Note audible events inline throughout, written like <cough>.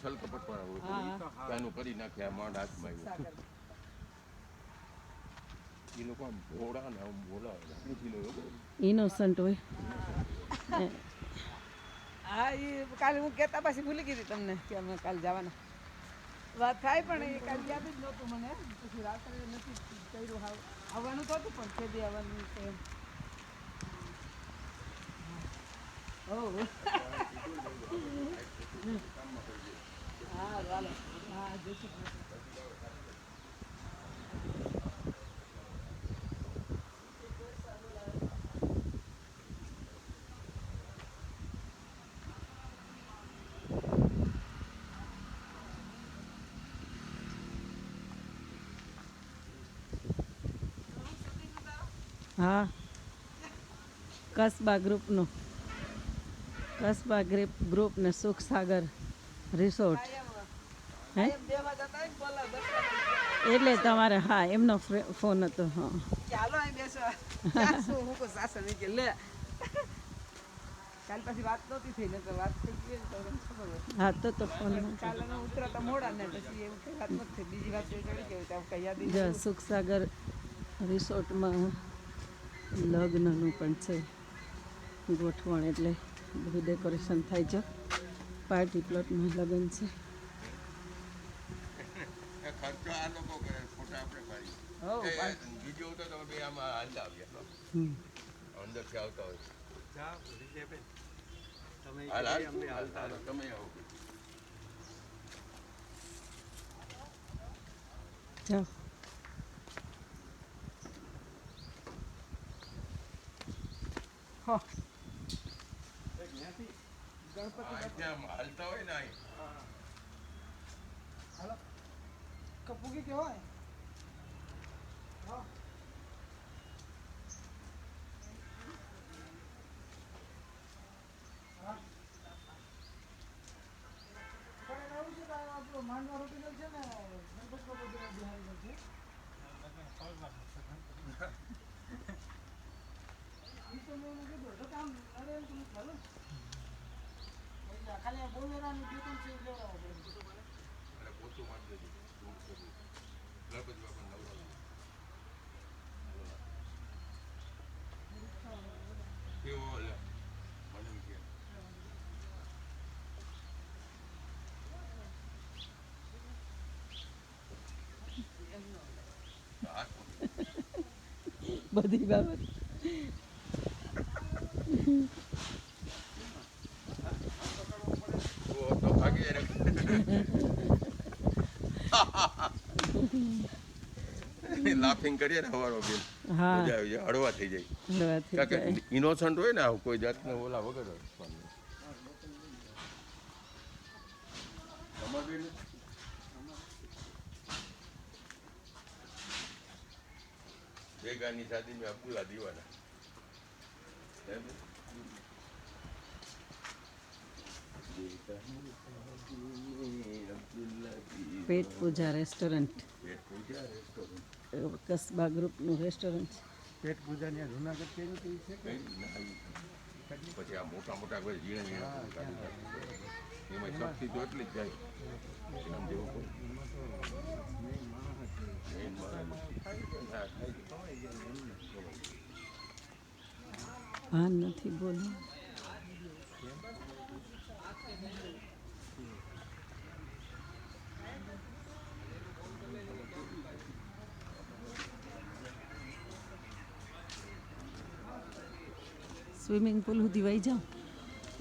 છલ કપટ વાળા હા, કરી નાખે આ માંડ હાથમાં આવ્યું. એ લોકો આમ ભોળા ને આમ બોલાવે ઇનોસન્ટ હોય. હા. એ કાલે હું કહેતા પાછી ભૂલી ગઈ તમને કે અમે કાલે જવાના. વાત થાય પણ એ કાલે યાદ જ નહોતું મને. પછી રાત્રે નથી કર્યું આવવાનું તો હતું પણ ખેદી આવવાનું છે. એમ ઓહ. હા. કસબા ગ્રુપનું. કસબા ગ્રુપ ગ્રુપ ને સુખસાગર રિસોર્ટ. હે? ને એટલે તમારે હા એમનો ફોન હતો હા. ચાલો અહીં હું સાસુ કે લે. કાલ પછી વાત નહોતી થઈ ને તો વાત થઈ ગઈ તો ખબર હા તો તો ફોન કાલે અમે ઉતરાતા મોડા ને પછી એવું કઈ વાત નથી બીજી વાત ચડી ગઈ ત્યાં કઈ યાદ જો સુખસાગર રિસોર્ટમાં લગ્નનું પણ છે. ગોઠવણ એટલે બધું ડેકોરેશન થાય છે. પાર્ટી પ્લોટમાં લગ્ન છે. ખર્ચો આ લોકો કરે ફોટા આપણે હો બીજો તો તમે બે આમાં હાલતા આવ્યા. અંદરથી આવતા હોય. હાલ હાલ. હાલ હાલતા હાલ. તમે કહેવાય? હો. આ ત્યાં હાલતા હોય ને અહીં હાલો કપૂકી કે હોય ખાલી બોલેરાનું કીધું છે અને પોતું મારી દેજો ધૂળ કરવું ગણપતિ બાપા નવરાત્રિ કેવો બધી બાબત ભાગી જાય. લાફિંગ <laughs> કરીએ ને હવાનો બિલ હળવા થઈ જાય. કારણ કે ઇનોસન્ટ હોય ને કોઈ જાતનો ઓલા વગર ભેગાની શાદી મેં અબ્દુલ્લા દીવાના. પેટ પૂજા રેસ્ટોરન્ટ. કસબા ગ્રુપનું રેસ્ટોરન્ટ છે. પેટ પૂજાની આ જુનાગઢ કેવી રીતે છે? પછી આ મોટા મોટા કોઈ ઝીણા. એમાં શક્તિ તો એટલી જ જાય. એમ જેવું ભાન નથી બોલું. સ્વિમિંગ પુલ સુધી વહી જાઉં.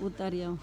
ઉતારી આવો.